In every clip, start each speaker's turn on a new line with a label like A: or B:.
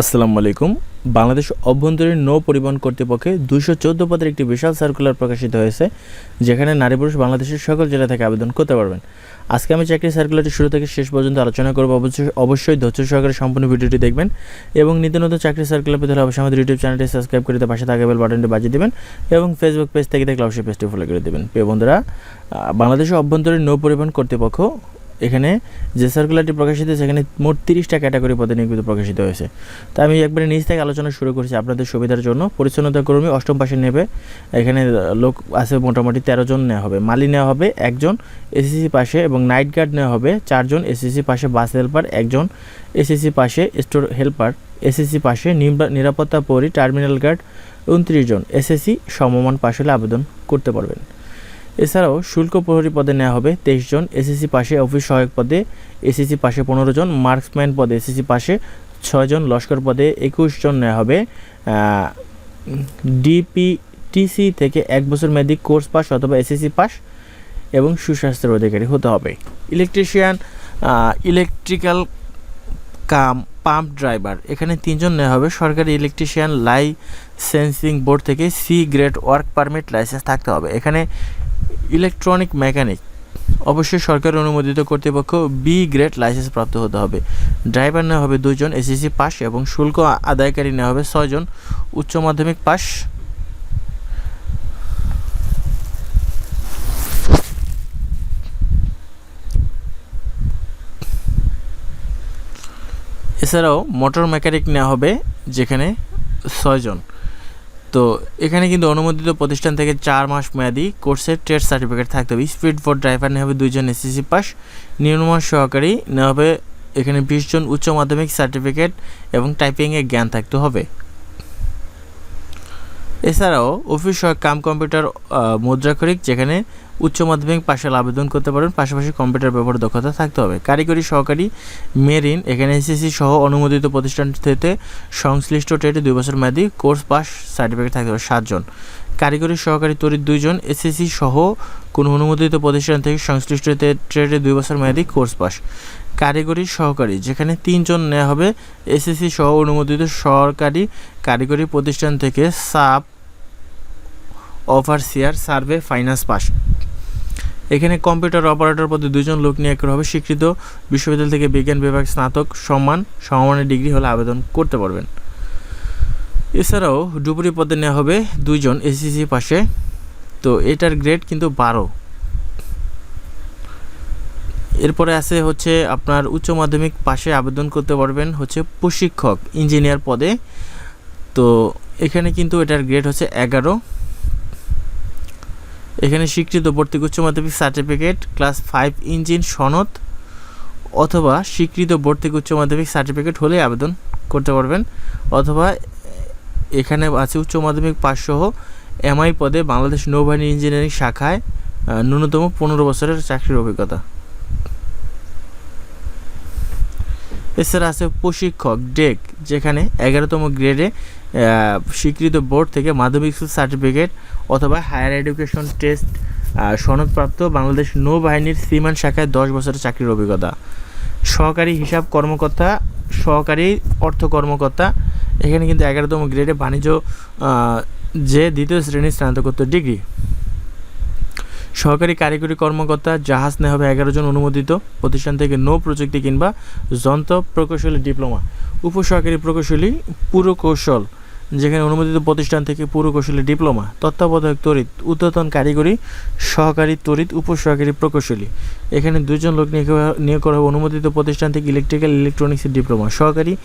A: আসসালামু আলাইকুম। বাংলাদেশ অভ্যন্তরীণ নৌ পরিবহন কর্তৃপক্ষে দুশো চোদ্দ পদের একটি বিশাল সার্কুলার প্রকাশিত হয়েছে, যেখানে নারী পুরুষ বাংলাদেশের সকল জেলা থেকে আবেদন করতে পারবেন। আজকে আমি চাকরি সার্কুলারটি শুরু থেকে শেষ পর্যন্ত আলোচনা করব, অবশ্যই অবশ্যই ধৈর্য সহকারে সম্পূর্ণ ভিডিওটি দেখবেন এবং নিত্য নতুন চাকরি সার্কুলার পেতে হলে অবশ্যই আমাদের ইউটিউব চ্যানেলটি সাবস্ক্রাইব করে পাশে থাকা বেল বাটনটি বাজিয়ে দেবেন এবং ফেসবুক পেজ থেকে দেখলে অবশ্যই পেজটি ফলো করে দেবেন। প্রিয় বন্ধুরা বাংলাদেশের অভ্যন্তরীণ নৌ পরিবহন কর্তৃপক্ষ এখানে যে সার্কুলারটি প্রকাশিত হয়েছে সেখানে মোট তিরিশটা ক্যাটাগরি পদে নিয়োগিত প্রকাশিত হয়েছে। তা আমি একবারে নিজ থেকে আলোচনা শুরু করছি আপনাদের সুবিধার জন্য। পরিচ্ছন্নতা কর্মী অষ্টম পাশে নেবে। এখানে লোক আছে মোটামুটি তেরো জন নেওয়া হবে। মালি নেওয়া হবে একজন এসএসসি পাশে এবং নাইট গার্ড নেওয়া হবে চারজন এসএসসি পাশে বাস হেল্পার একজন এসএসসি পাশে স্টোর হেল্পার এসএসসি পাশে নিরা- নিরাপত্তা পরি টার্মিনাল গার্ড উনত্রিশ জন। এসএসসি সমমান পাশ হলে আবেদন করতে পারবেন। এছাড়াও শুল্ক প্রহরী পদে নেওয়া হবে তেইশ জন, এসএসসি পাশে অফিস সহায়ক পদে এসএসসি পাশে পনেরো জন, মার্কসম্যান পদে এসএসসি পাশে ছয় জন, লস্কর পদে একুশ জন নেওয়া হবে। ডিপিটিসি থেকে এক বছর মেয়াদি কোর্স পাস অথবা এসএসসি পাস এবং সুস্বাস্থ্যের অধিকারী হতে হবে। Electrician electrical cum, pump driver, এখানে তিনজন নেওয়া হবে। সরকারি ইলেকট্রিশিয়ান লাইসেন্সিং বোর্ড থেকে C grade work permit license থাকতে হবে। এখানে ইলেকট্রনিক মেকানিক। অবশ্যই সরকার অনুমোদিত কর্তৃপক্ষ বি গ্রেড লাইসেন্স প্রাপ্ত হতে হবে। ড্রাইভার নেওয়া হবে দুজন এসএসসি পাস এবং শুল্ক আদায়কারী নেওয়া হবে ছয়জন উচ্চ মাধ্যমিক পাস এছাড়াও মোটর মেকানিক নেওয়া হবে, যেখানে ছয়জন। তো এখানে কিন্তু অনুমোদিত প্রতিষ্ঠান থেকে চার মাস মেয়াদি কোর্সের ট্রেড সার্টিফিকেট থাকতে হবে। স্পিড ফোর ড্রাইভার নিয়ে হবে, দুইজন এসএসসি পাস নির্মাণ সহকারী নেওয়া হবে, এখানে বিশ জন উচ্চ মাধ্যমিক সার্টিফিকেট এবং টাইপিংয়ের জ্ঞান থাকতে হবে। এছাড়াও অফিস কাম কম্পিউটার মুদ্রাক্ষরিক যেখানে উচ্চ মাধ্যমিক পাশাল আবেদন করতে পারেন। পাশাপাশি কম্পিউটার ব্যবহার দক্ষতা থাকতে হবে। কারিগরি, সহকারী, মেরিন, এখানে এসএসসি সহ অনুমোদিত প্রতিষ্ঠান থেকে সংশ্লিষ্ট ট্রেডে দুই বছর মেয়াদি কোর্স পাস সার্টিফিকেট থাকতে হবে সাতজন কারিগরি, সহকারী তরিত দুইজন এসএসসি সহ কোনো অনুমোদিত প্রতিষ্ঠান থেকে সংশ্লিষ্ট ট্রেডে দুই বছর মেয়াদি কোর্স পাস। কারিগরি, সহকারী, যেখানে তিনজন নেওয়া হবে, এসএসসি সহ অনুমোদিত সরকারি কারিগরি প্রতিষ্ঠান থেকে sub overseer survey, finance pass. এখানে কম্পিউটার অপারেটর পদে দুজন লোক নিয়োগ করা হবে স্বীকৃত বিশ্ববিদ্যালয় থেকে বিজ্ঞান বিভাগ স্নাতক সম্মান সমমানের ডিগ্রি হলে আবেদন করতে পারবেন। এছাড়াও ডুবুরি পদে নেওয়া হবে দুইজন এসএসসি পাশে। তো এটার গ্রেড কিন্তু বারো। এরপরে আছে হচ্ছে আপনার উচ্চ মাধ্যমিক পাশে আবেদন করতে পারবেন হচ্ছে প্রশিক্ষক ইঞ্জিনিয়ার পদে। তো এখানে কিন্তু এটার গ্রেড হচ্ছে এগারো। এখানে স্বীকৃত ভর্তিক উচ্চ মাধ্যমিক সার্টিফিকেট ক্লাস ফাইভ ইঞ্জিন সনদ, অথবা স্বীকৃত ভর্তিক উচ্চ মাধ্যমিক সার্টিফিকেট হলে আবেদন করতে পারবেন, অথবা এখানে আছে উচ্চ মাধ্যমিক পাস সহ এমআই পদে বাংলাদেশ নৌবাহিনী ইঞ্জিনিয়ারিং শাখায় ন্যূনতম পনেরো বছরের চাকরির অভিজ্ঞতা। এছাড়া আছে প্রশিক্ষক, ডেক, যেখানে এগারোতম গ্রেডে স্বীকৃত বোর্ড থেকে মাধ্যমিক সার্টিফিকেট অথবা হায়ার এডুকেশন টেস্ট সনদপ্রাপ্ত বাংলাদেশ নৌবাহিনীর সিমান শাখায় দশ বছরের চাকরির অভিজ্ঞতা। সহকারী হিসাব কর্মকর্তা, সহকারী অর্থ কর্মকর্তা, এখানে কিন্তু এগারোতম গ্রেডে বাণিজ্য যে দ্বিতীয় শ্রেণির স্নাতকোত্তর ডিগ্রি সহকারী কারিগরি কর্মকর্তা, জাহাজ নেওয়া হবে এগারো জন অনুমোদিত, প্রতিষ্ঠান থেকে নৌ প্রযুক্তি কিংবা যন্ত্র প্রকৌশলী ডিপ্লোমা। উপসহকারী প্রকৌশলী, পুরকৌশল। যেখানে অনুমোদিত প্রতিষ্ঠান থেকে পুরকৌশলী ডিপ্লোমা, তত্ত্বাবধায়ক তড়িৎ, উদ্যতন কারিগরি, সহকারী তড়িৎ, উপসহকারী প্রকৌশলী। এখানে দুজন লোক নিয়োগ করা- হবে অনুমোদিত প্রতিষ্ঠান থেকে ইলেকট্রিক্যাল ইলেকট্রনিক্সের ডিপ্লোমা, সহকারী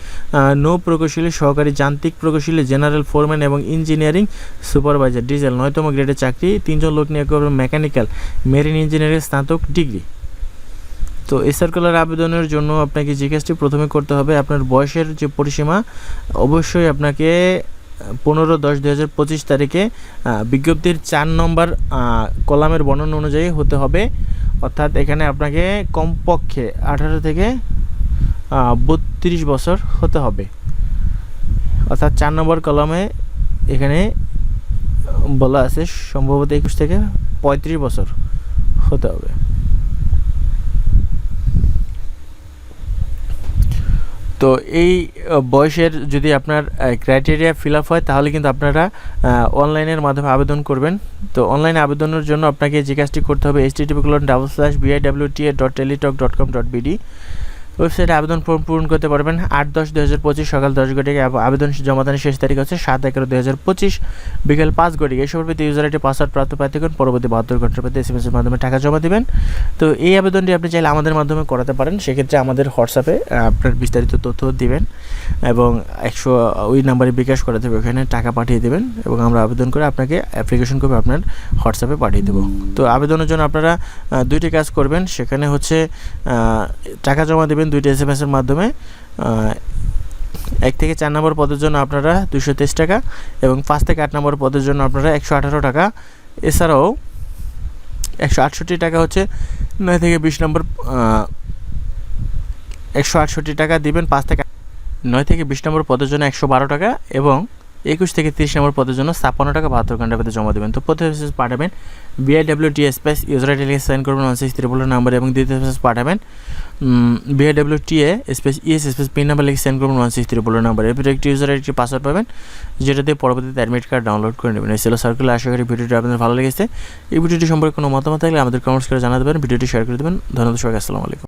A: নৌ প্রকৌশলী, সহকারী যান্ত্রিক প্রকৌশলী, জেনারেল ফোরম্যান এবং ইঞ্জিনিয়ারিং সুপারভাইজার, ডিজেল, নয়তম গ্রেডের চাকরি। তিনজন লোক নিয়োগ করবে মেকানিক্যাল, মেরিন ইঞ্জিনিয়ারিং স্নাতক ডিগ্রি। তো এই সার্কুলার আবেদনের জন্য আপনাকে যে কাজটি প্রথমে করতে হবে, আপনার বয়সের যে পরিসীমা, অবশ্যই আপনাকে পনেরো দশ দুই হাজার পঁচিশ তারিখে বিজ্ঞপ্তির চার নম্বর কলামের বর্ণনা অনুযায়ী হতে হবে। অর্থাৎ এখানে আপনাকে কমপক্ষে আঠারো থেকে বত্রিশ বছর হতে হবে। অর্থাৎ চার নম্বর কলমে এখানে বলা আছে, সম্ভবত একুশ থেকে পঁয়ত্রিশ বছর হতে হবে। তো এই বয়সের যদি আপনার ক্রাইটেরিয়া ফিল আপ হয়, তাহলে কিন্তু আপনারা অনলাইনের মাধ্যমে আবেদন করবেন। তো অনলাইনে আবেদনের জন্য আপনাকে যে কাজটি করতে হবে H colon double slash BIWTA dot Teletalk dot com dot BD ওয়েবসাইটে আবেদন ফর্ম পূরণ করতে পারবেন আট দশ দুই হাজার পঁচিশ সকাল দশ ঘটিকে। আব- আবেদন জমাদানের শেষ তারিখ হচ্ছে সাত এগারো দুই হাজার পঁচিশ বিকেল পাঁচ ঘটিকে। এই সময় ইউজার আইডি পাসওয়ার্ড প্রাপ্ত প্রার্থীগণ পরবর্তী বাহাত্তর ঘণ্টার মধ্যে এস এম এর মাধ্যমে টাকা জমা দিবেন। তো এই আবেদনটি আপনি চাইলে আমাদের মাধ্যমে করাতে পারেন। সেক্ষেত্রে আমাদের হোয়াটসঅ্যাপে আপনার বিস্তারিত তথ্য দিবেন এবং একশো ওই নাম্বারে বিকাশ করা দেবে ওখানে টাকা পাঠিয়ে দেবেন এবং আমরা আবেদন করে আপনাকে অ্যাপ্লিকেশন কপি আপনার হোয়াটসঅ্যাপে পাঠিয়ে দেবো। তো আবেদনের জন্য আপনারা দুইটি কাজ করবেন। সেখানে হচ্ছে টাকা জমা দেবেন দুইটি এস এম এসের মাধ্যমে এক থেকে চার নম্বর পদের জন্য আপনারা দুশো তেইশ টাকা এবং পাঁচ থেকে আট নম্বর পদের জন্য আপনারা একশো আঠারো টাকা। এছাড়াও একশো আটষট্টি টাকা হচ্ছে নয় থেকে বিশ নম্বর একশো আটষট্টি টাকা দিবেন পাঁচ থেকে নয় থেকে বিশ নম্বর পদের জন্য একশো বারো টাকা এবং একুশ থেকে তিরিশ নম্বর পদের জন্য ছাপ্পান্ন টাকা বাহাত্তর ঘণ্টার মধ্যে জমা দেবেন। তো প্রথম মেসেজ পাঠাবেন BIW T space user ID লিখে সাইন করবেন ওয়ান সিক্স ত্রিপুল নাম্বার এবং দ্বিতীয় মেসেজ পাঠাবেন BIW T A space ES space pin number লিখে সেন্ড করবেন ওয়ান সিক্স ত্রিপুল নাম্বার এরপর একটি ইউজার আইডি পাসওয়ার্ড পাবেন, যেটা দিয়ে পরবর্তীতে অ্যাডমিট কার্ড ডাউনলোড করে নেবেন। এই ছিল আশা করি ভিডিওটি আপনাদের ভালো লেগেছে। এই ভিডিওটি সম্পর্কে কোনো মতামত থাকলে আমাদের কমেন্টস করে জানাতে পারেন, ভিডিওটি শেয়ার করে দেবেন। ধন্যবাদ সবাইকে, আসসালামু আলাইকুম।